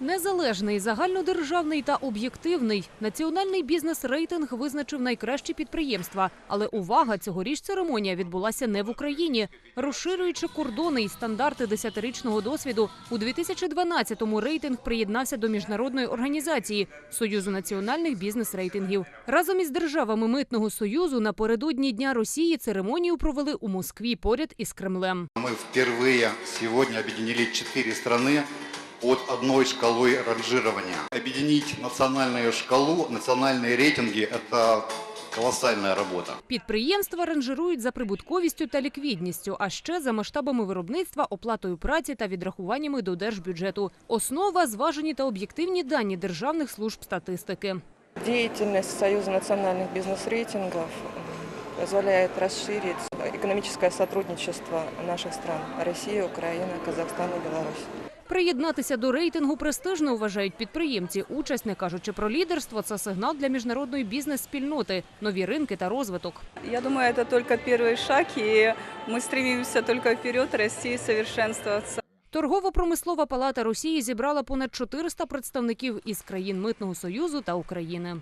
Незалежний, загальнодержавний та об'єктивний національний бізнес-рейтинг визначив найкращі підприємства. Але увага, цьогоріч церемонія відбулася не в Україні. Розширюючи кордони і стандарти десятирічного досвіду, у 2012-му рейтинг приєднався до міжнародної організації Союзу національних бізнес-рейтингів. Разом із державами митного союзу напередодні Дня Росії церемонію провели у Москві поряд із Кремлем. Мы впервые сегодня объединили четыре страны под одной шкалой ранжирования. Объединить национальную шкалу, национальные рейтинги – это колоссальная работа. Підприємства ранжирують за прибутковістю та ліквідністю, а ще за масштабами виробництва, оплатою праці та відрахуваннями до держбюджету. Основа – зважені та об'єктивні дані державних служб статистики. Деятельность Союза национальных бизнес-рейтингов м, позволяет расширить экономическое сотрудничество наших стран – Россия, Украина, Казахстан и Беларусь. Приєднатися до рейтингу престижно вважають підприємці. Участь, не кажучи про лідерство, це сигнал для міжнародної бізнес-спільноти, нові ринки та розвиток. Я думаю, это только первый шаг, и мы стремимся только вперед, расти и совершенствоваться. Торгово-промислова палата Росії зібрала понад 400 представників із країн Митного союзу та України.